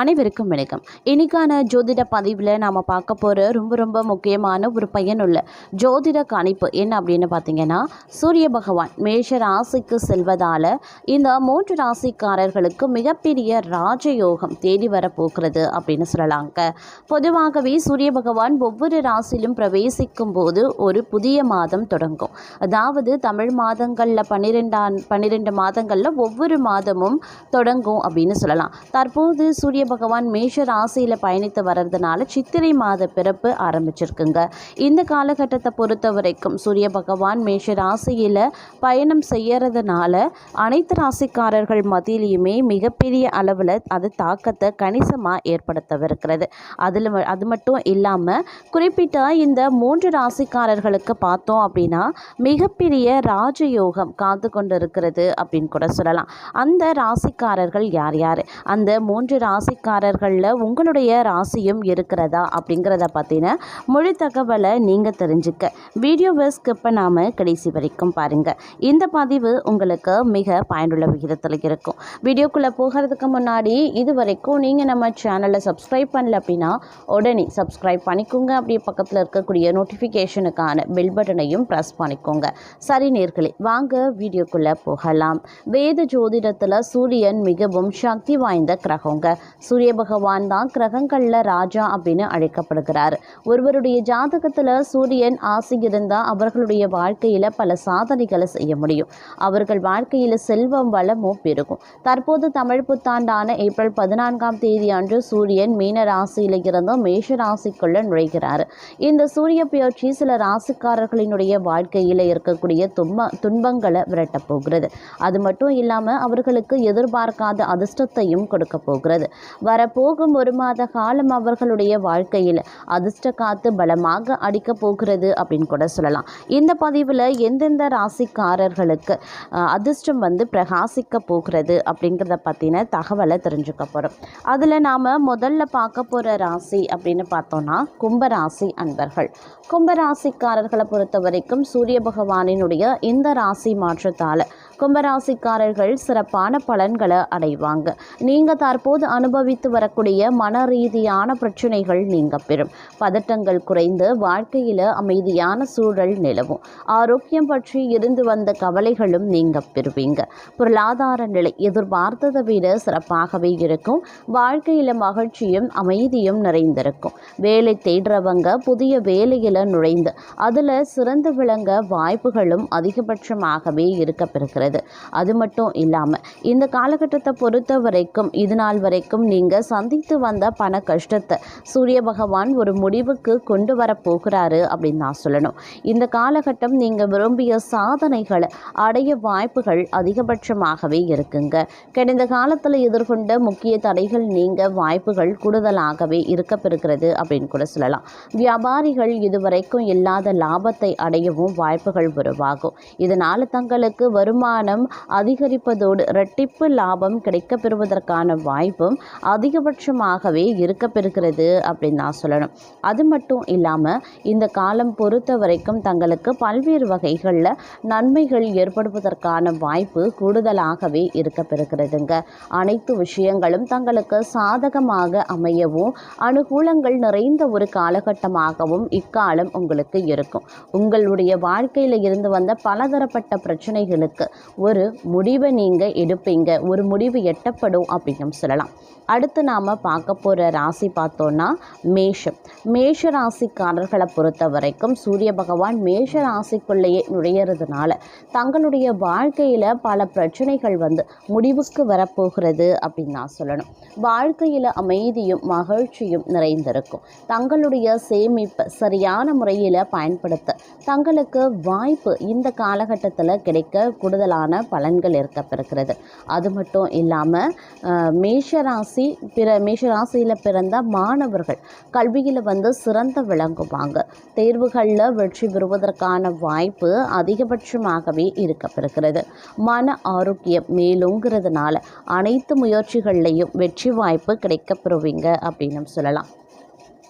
அனைவருக்கும் வணக்கம். இன்னைக்கான ஜோதிட பதிவில் நாம் பார்க்க போகிற ரொம்ப ரொம்ப முக்கியமான ஒரு பயனுள்ள ஜோதிட கணிப்பு என்ன அப்படின்னு பார்த்தீங்கன்னா சூரிய பகவான் மேஷ ராசிக்கு செல்வதால் இந்த மூன்று ராசிக்காரர்களுக்கு மிகப்பெரிய ராஜயோகம் தேடி வரப்போகிறது அப்படின்னு சொல்லலாங்க. பொதுவாகவே சூரிய பகவான் ஒவ்வொரு ராசியிலும் பிரவேசிக்கும் போது ஒரு புதிய மாதம் தொடங்கும். அதாவது தமிழ் மாதங்களில் பன்னிரெண்டாம் பன்னிரெண்டு மாதங்களில் ஒவ்வொரு மாதமும் தொடங்கும் அப்படின்னு சொல்லலாம். தற்போது சூரிய பகவான் மேஷ ராசியில் பயணித்து வர்றதுனால சித்திரை மாத பிறப்பு ஆரம்பிச்சிருக்குங்க. இந்த காலகட்டத்தை பொறுத்த வரைக்கும் சூரிய பகவான் மேஷ ராசியில் பயணம் செய்யறதுனால அனைத்து ராசிக்காரர்கள் மத்தியிலையுமே மிகப்பெரிய அளவில் அது தாக்கத்தை கணிசமாக ஏற்படுத்தவிருக்கிறது. அதில் அது மட்டும் இல்லாமல் குறிப்பிட்ட இந்த மூன்று ராசிக்காரர்களுக்கு பார்த்தோம் அப்படின்னா மிகப்பெரிய ராஜயோகம் காத்து கொண்டு இருக்கிறது அப்படின்னு கூட சொல்லலாம். அந்த ராசிக்காரர்கள் யார் யார்? அந்த மூன்று ராசி ராசிக்காரர்களில் உங்களுடைய ராசியும் இருக்கிறதா அப்படிங்கிறத பற்றின மொழி தகவலை நீங்கள் தெரிஞ்சுக்க. வீடியோவை ஸ்கிப் பண்ணாமல் கடைசி வரைக்கும் பாருங்கள் இந்த பதிவு உங்களுக்கு மிக பயனுள்ள விகிதத்தில் இருக்கும். வீடியோக்குள்ளே போகிறதுக்கு முன்னாடி இது வரைக்கும் நீங்கள் நம்ம சேனலை சப்ஸ்கிரைப் பண்ணல அப்படின்னா உடனே சப்ஸ்கிரைப் பண்ணிக்கோங்க. அப்படியே பக்கத்தில் இருக்கக்கூடிய நோட்டிஃபிகேஷனுக்கான பெல் பட்டனையும் ப்ரெஸ் பண்ணிக்கோங்க. சரி நேர்களே வாங்க வீடியோக்குள்ளே போகலாம். வேத ஜோதிடத்தில் சூரியன் மிகவும் சக்தி வாய்ந்த கிரகங்க. சூரிய பகவான் தான் கிரகங்களில் ராஜா அப்படின்னு அழைக்கப்படுகிறார். ஒருவருடைய ஜாதகத்தில் சூரியன் ஆசை இருந்தால் அவர்களுடைய வாழ்க்கையில் பல சாதனைகளை செய்ய முடியும். அவர்கள் வாழ்க்கையில் செல்வம் வளமும் பெருகும். தற்போது தமிழ் புத்தாண்டான ஏப்ரல் பதினான்காம் தேதி அன்று சூரியன் மீன ராசியில் இருந்து மேஷ ராசிக்குள்ள நுழைகிறார். இந்த சூரிய பயிற்சி சில ராசிக்காரர்களினுடைய வாழ்க்கையில் இருக்கக்கூடிய துன்ப துன்பங்களை விரட்டப் போகிறது. அது மட்டும் இல்லாமல் அவர்களுக்கு எதிர்பார்க்காத அதிர்ஷ்டத்தையும் கொடுக்க போகிறது. வரப்போகும் ஒரு மாத காலம் அவர்களுடைய வாழ்க்கையில் அதிர்ஷ்ட காத்து பலமாக அடிக்கப் போகிறது அப்படின்னு கூட சொல்லலாம். இந்த பதிவில் எந்தெந்த ராசிக்காரர்களுக்கு அஹ், அதிர்ஷ்டம் வந்து பிரகாசிக்க போகிறது அப்படிங்கிறத பற்றின தகவலை தெரிஞ்சுக்க போகிறோம் அதில் நாம் முதல்ல பார்க்க போகிற ராசி அப்படின்னு பார்த்தோன்னா கும்பராசி அன்பர்கள். கும்பராசிக்காரர்களை பொறுத்த வரைக்கும் சூரிய பகவானினுடைய இந்த ராசி மாற்றத்தால் கும்பராசிக்காரர்கள் சிறப்பான பலன்களை அடைவாங்க. நீங்கள் தற்போது அனுபவித்து வரக்கூடிய மன ரீதியான பிரச்சனைகள் நீங்க பெறும். பதட்டங்கள் குறைந்து வாழ்க்கையில் அமைதியான சூழல் நிலவும். ஆரோக்கியம் பற்றி இருந்து வந்த கவலைகளும் நீங்க பெறுவீங்க. பொருளாதார நிலை எதிர்பார்த்ததை விட சிறப்பாகவே இருக்கும். வாழ்க்கையில் மகிழ்ச்சியும் அமைதியும் நிறைந்திருக்கும். வேலை தேடுறவங்க புதிய வேலையில் நுழைந்து அதில் சிறந்து விளங்க வாய்ப்புகளும் அதிகபட்சமாகவே இருக்கப்பெறுகிறது வருது அது மட்டும் இல்லாமல் இந்த காலகட்டத்தை பொறுத்த வரைக்கும் இது நாள் வரைக்கும் நீங்கள் சந்தித்து வந்த பண கஷ்டத்தை சூரிய பகவான் ஒரு முடிவுக்கு கொண்டு வர போகிறாரு அப்படின்னு நான் சொல்லணும். இந்த காலகட்டம் நீங்கள் விரும்பிய சாதனைகளை அடைய வாய்ப்புகள் அதிகபட்சமாகவே இருக்குங்க. கடந்த காலத்தில் எதிர்கொண்ட முக்கிய தடைகள் நீங்க வாய்ப்புகள் கூடுதலாகவே இருக்கப்பெறுகிறது அப்படின்னு கூட சொல்லலாம். வியாபாரிகள் இதுவரைக்கும் இல்லாத லாபத்தை அடையவும் வாய்ப்புகள் உருவாகும். இதனால் தங்களுக்கு வருமான வருமானம் அதிகரிப்பதோடு இரட்டிப்பு லாபம் கிடைக்கப் பெறுவதற்கான வாய்ப்பும் அதிகபட்சமாகவே இருக்கப்பெறுகிறது அப்படின்னு நான் சொல்லணும். அது மட்டும் இல்லாமல் இந்த காலம் பொறுத்த வரைக்கும் தங்களுக்கு பல்வேறு வகைகளில் நன்மைகள் ஏற்படுவதற்கான வாய்ப்பு கூடுதலாகவே இருக்கப்பெறுகிறதுங்க. அனைத்து விஷயங்களும் தங்களுக்கு சாதகமாக அமையவும் அனுகூலங்கள் நிறைந்த ஒரு காலகட்டமாகவும் இக்காலம் உங்களுக்கு இருக்கும். உங்களுடைய வாழ்க்கையில் இருந்து வந்த பலதரப்பட்ட பிரச்சனைகளுக்கு ஒரு முடிவை நீங்கள் எடுப்பீங்க. ஒரு முடிவு எட்டப்படும் அப்படின்னு சொல்லலாம். அடுத்து நாம் பார்க்க போகிற ராசி பார்த்தோன்னா மேஷம். மேஷ ராசிக்காரர்களை பொறுத்த வரைக்கும் சூரிய பகவான் மேஷ ராசிக்குள்ளேயே நுழையிறதுனால தங்களுடைய வாழ்க்கையில் பல பிரச்சனைகள் வந்து முடிவுக்கு வரப்போகிறது அப்படின்னு நான் சொல்லணும். வாழ்க்கையில் அமைதியும் மகிழ்ச்சியும் நிறைந்திருக்கும். தங்களுடைய சேமிப்பை சரியான முறையில் பயன்படுத்த தங்களுக்கு வாய்ப்பு இந்த காலகட்டத்தில் கிடைக்க கூடுதலாக கூடுதலான பலன்கள் இருக்கப்பெறுகிறது அது மட்டும் இல்லாமல் மேஷராசி பிற மேஷராசியில் பிறந்த மாணவர்கள் கல்வியில் வந்து சிறந்த விளங்குவாங்க. தேர்வுகளில் வெற்றி பெறுவதற்கான வாய்ப்பு அதிகபட்சமாகவே இருக்கப்பெறுகிறது மன ஆரோக்கியம் மேலுங்கிறதுனால அனைத்து முயற்சிகள்லையும் வெற்றி வாய்ப்பு கிடைக்கப்பெறுவீங்க அப்படின்னு சொல்லலாம்.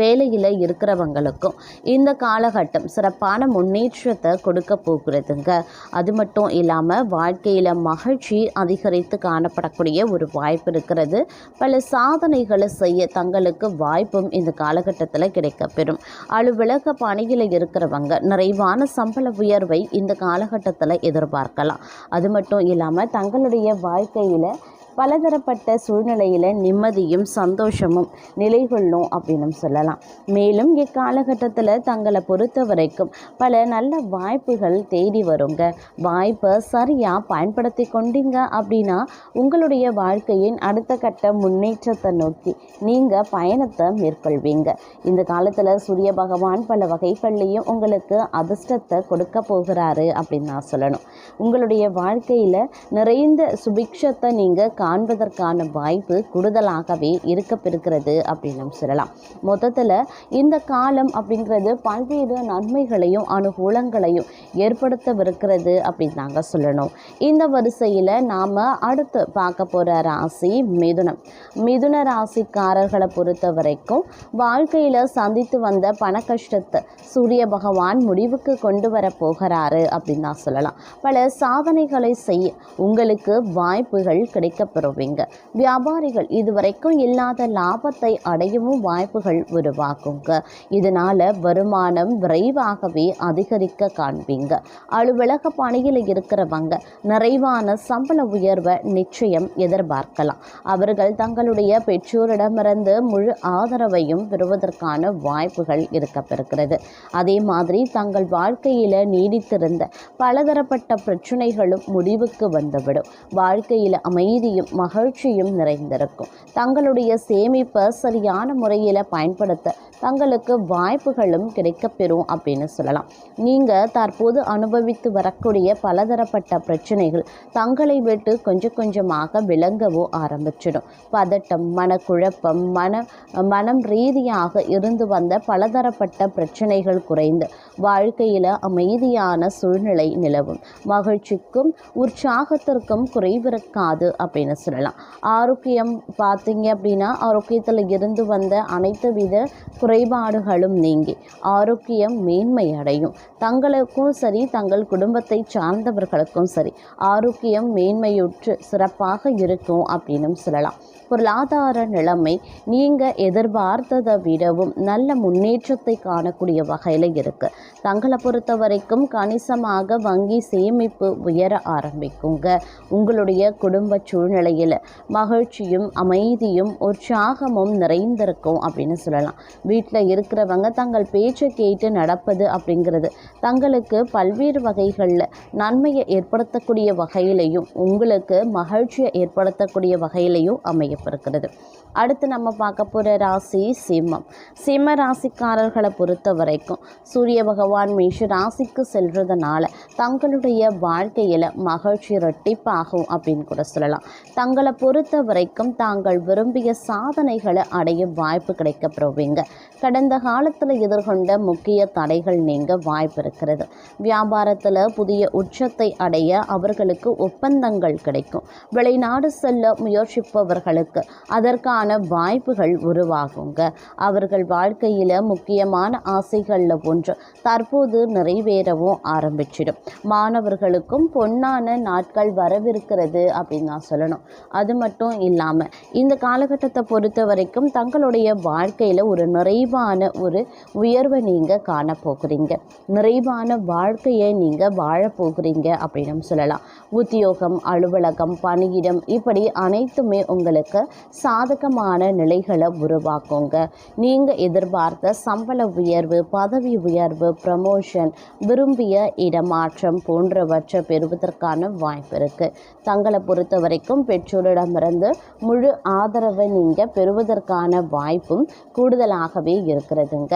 வேலையில் இருக்கிறவங்களுக்கும் இந்த காலகட்டம் சிறப்பான முன்னேற்றத்தை கொடுக்க போகிறதுங்க. அது மட்டும் இல்லாமல் வாழ்க்கையில் மகிழ்ச்சி அதிகரித்து காணப்படக்கூடிய ஒரு வாய்ப்பு இருக்கிறது. பல சாதனைகளை செய்ய தங்களுக்கு வாய்ப்பும் இந்த காலகட்டத்தில் கிடைக்கப்பெறும். அலுவலக பணியில் இருக்கிறவங்க நிறைவான சம்பள உயர்வை இந்த காலகட்டத்தில் எதிர்பார்க்கலாம். அது மட்டும் இல்லாமல் தங்களுடைய வாழ்க்கையில் பலதரப்பட்ட சூழ்நிலையில் நிம்மதியும் சந்தோஷமும் நிலைகொள்ளும் அப்படின்னு சொல்லலாம். மேலும் இக்காலகட்டத்தில் தங்களை பொறுத்த வரைக்கும் பல நல்ல வாய்ப்புகள் தேடி வருங்க. வாய்ப்பை சரியாக பயன்படுத்தி கொண்டீங்க அப்படின்னா உங்களுடைய வாழ்க்கையின் அடுத்த கட்ட முன்னேற்றத்தை நோக்கி நீங்கள் பயணத்தை மேற்கொள்வீங்க. இந்த காலத்தில் சூரிய பகவான் பல வகைகள்லையும் உங்களுக்கு அதிர்ஷ்டத்தை கொடுக்க போகிறாரு அப்படின்னு நான் சொல்லணும். உங்களுடைய வாழ்க்கையில் நிறைந்த சுபிக்ஷத்தை நீங்கள் காண்பதற்கான வாய்ப்பு கூடுதலாகவே இருக்கப்பெறுகிறது அப்படின்னு சொல்லலாம். மொத்தத்தில் இந்த காலம் அப்படிங்கிறது பல்வேறு நன்மைகளையும் அனுகூலங்களையும் ஏற்படுத்தவிருக்கிறது அப்படின்னு தாங்க சொல்லணும். இந்த வரிசையில் நாம் அடுத்து பார்க்க போகிற ராசி மிதுனம். மிதுன ராசிக்காரர்களை பொறுத்த வரைக்கும் வாழ்க்கையில் சந்தித்து வந்த பண கஷ்டத்தை சூரிய பகவான் முடிவுக்கு கொண்டு வர போகிறாரு அப்படின்னு தான் சொல்லலாம். பல சாதனைகளை செய்ய உங்களுக்கு வாய்ப்புகள் பெறுவீங்க வியாபாரிகள் இதுவரைக்கும் இல்லாத லாபத்தை அடையவும் வாய்ப்புகள் உருவாக்குங்க. இதனால் வருமானம் விரைவாகவே அதிகரிக்க காண்பீங்க. அலுவலக பணியில் இருக்கிறவங்க நிறைவான சம்பள உயர்வை நிச்சயம் எதிர்பார்க்கலாம். அவர்கள் தங்களுடைய பெற்றோரிடமிருந்து முழு ஆதரவையும் பெறுவதற்கான வாய்ப்புகள் இருக்கப்பெறுகிறது. அதே மாதிரி தங்கள் வாழ்க்கையில் நீடித்திருந்த பலதரப்பட்ட பிரச்சனைகளும் முடிவுக்கு வந்துவிடும். வாழ்க்கையில் அமைதியும் மகிழ்ச்சியும் நிறைந்திருக்கும். தங்களுடைய சேமிப்பை சரியான முறையில் பயன்படுத்த தங்களுக்கு வாய்ப்புகளும் கிடைக்கப்பெறும் அப்படின்னு சொல்லலாம். நீங்கள் தற்போது அனுபவித்து வரக்கூடிய பலதரப்பட்ட பிரச்சனைகள் தங்களை விட்டு கொஞ்சம் கொஞ்சமாக விளங்கவோ ஆரம்பிச்சிடும். பதட்டம் மனக்குழப்பம் மன மனம் ரீதியாக இருந்து வந்த பலதரப்பட்ட பிரச்சனைகள் குறைந்து வாழ்க்கையில் அமைதியான சூழ்நிலை நிலவும். மகிழ்ச்சிக்கும் உற்சாகத்திற்கும் குறைவிருக்காது அப்படின்னு சொல்லலாம். ஆரோக்கியம் பார்த்தீங்க அப்படின்னா ஆரோக்கியத்தில் இருந்து வந்த அனைத்து வித குறைபாடுகளும் நீங்கி ஆரோக்கியம் மேன்மை அடையும். தங்களுக்கும் சரி தங்கள் குடும்பத்தை சார்ந்தவர்களுக்கும் சரி ஆரோக்கியம் மேன்மையுற்று சிறப்பாக இருக்கும் அப்படின்னும் சொல்லலாம். பொருளாதார நிலைமை நீங்கள் எதிர்பார்த்ததை விடவும் நல்ல முன்னேற்றத்தை காணக்கூடிய வகையில் இருக்குது தங்களை பொறுத்த வரைக்கும் கணிசமாக வங்கி சேமிப்பு உயர ஆரம்பிக்குங்க. உங்களுடைய குடும்ப சூழ்நிலை சூழ்நிலையில் மகிழ்ச்சியும் அமைதியும் உற்சாகமும் நிறைந்திருக்கும் அப்படின்னு சொல்லலாம். வீட்டில் இருக்கிறவங்க தங்கள் பேச்சை கேட்டு நடப்பது அப்படிங்கிறது தங்களுக்கு பல்வேறு வகைகளில் நன்மையை ஏற்படுத்தக்கூடிய வகையிலையும் உங்களுக்கு மகிழ்ச்சியை ஏற்படுத்தக்கூடிய வகையிலையும் அமையப்பிருக்கிறது அடுத்து நம்ம பார்க்க போகிற ராசி சிம்மம். சிம்ம ராசிக்காரர்களை பொறுத்த வரைக்கும் சூரிய பகவான் மேஷ ராசிக்கு செல்றதுனால தங்களுடைய வாழ்க்கையில் மகிழ்ச்சி ரெட்டிப்பாகும் அப்படின்னு கூட சொல்லலாம். தங்களை பொறுத்த வரைக்கும் தாங்கள் விரும்பிய சாதனைகளை அடைய வாய்ப்பு கிடைக்கப்பெறுவீங்க. கடந்த காலத்தில் எதிர்கொண்ட முக்கிய தடைகள் நீங்க வாய்ப்பு இருக்கிறது. வியாபாரத்தில் புதிய உச்சத்தை அடைய அவர்களுக்கு ஒப்பந்தங்கள் கிடைக்கும். வெளிநாடு செல்ல முயற்சிப்பவர்களுக்கு அதற்கான வாய்ப்புகள் உருவாகுங்க. அவர்கள் வாழ்க்கையில் முக்கியமான ஆசைகளில் ஒன்று தற்போது நிறைவேறவும் ஆரம்பிச்சிடும். மாணவர்களுக்கும் பொன்னான நாட்கள் வரவிருக்கிறது அப்படின்னு நான் சொல்லணும். அது மட்டும் இல்லாமல் இந்த காலகட்டத்தை பொறுத்த வரைக்கும் தங்களுடைய வாழ்க்கையில் ஒரு நிறைவான ஒரு உயர்வை நீங்கள் காண போகிறீங்க நிறைவான வாழ்க்கையை நீங்கள் வாழ போகிறீங்க அப்படின்னு சொல்லலாம். உத்தியோகம் அலுவலகம் பணியிடம் இப்படி அனைத்துமே உங்களுக்கு சாதகம் சாதகமான நிலைகளை உருவாக்குங்க. நீங்கள் எதிர்பார்த்த சம்பள உயர்வு பதவி உயர்வு ப்ரமோஷன் விரும்பிய இடமாற்றம் போன்றவற்றை பெறுவதற்கான வாய்ப்பு இருக்குது தங்களை பொறுத்த வரைக்கும் பெற்றோரிடமிருந்து முழு ஆதரவை நீங்கள் பெறுவதற்கான வாய்ப்பும் கூடுதலாகவே இருக்கிறதுங்க.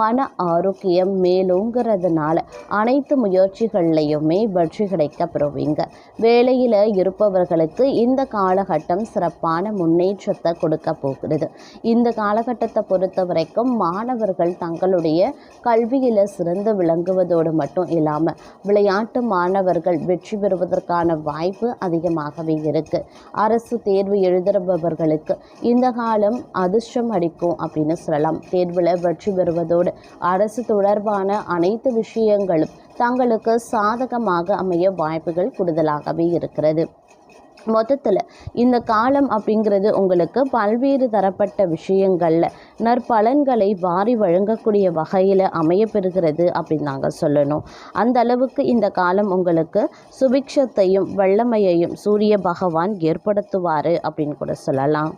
மன ஆரோக்கியம் மேலோங்கிறதுனால அனைத்து முயற்சிகள்லையுமே வெற்றி கிடைக்க பெறுவீங்க வேலையில் இருப்பவர்களுக்கு இந்த காலகட்டம் சிறப்பான முன்னேற்றத்தை கொடுக்க கொடுக்க போகிறது. இந்த காலகட்டத்தை பொறுத்த வரைக்கும் மாணவர்கள் தங்களுடைய கல்வியில் சிறந்து விளங்குவதோடு மட்டும் இல்லாமல் விளையாட்டு மாணவர்கள் வெற்றி பெறுவதற்கான வாய்ப்பு அதிகமாகவே இருக்குது அரசு தேர்வு எழுதுபவர்களுக்கு இந்த காலம் அதிர்ஷ்டம் அடிக்கும் அப்படின்னு சொல்லலாம். தேர்வில் வெற்றி பெறுவதோடு அரசு தொடர்பான அனைத்து விஷயங்களும் தங்களுக்கு சாதகமாக அமைய வாய்ப்புகள் கூடுதலாகவே இருக்கிறது. மொத்தத்தில் இந்த காலம் அப்படிங்கிறது உங்களுக்கு பல்வேறு தரப்பட்ட விஷயங்களில் நற்பலன்களை வாரி வழங்கக்கூடிய வகையில் அமையப்பெறுகிறது அப்படின்னு நாங்கள் சொல்லணும். அந்த அளவுக்கு இந்த காலம் உங்களுக்கு சுபிக்ஷத்தையும் வல்லமையையும் சூரிய பகவான் ஏற்படுத்துவார் அப்படின்னு கூட சொல்லலாம்.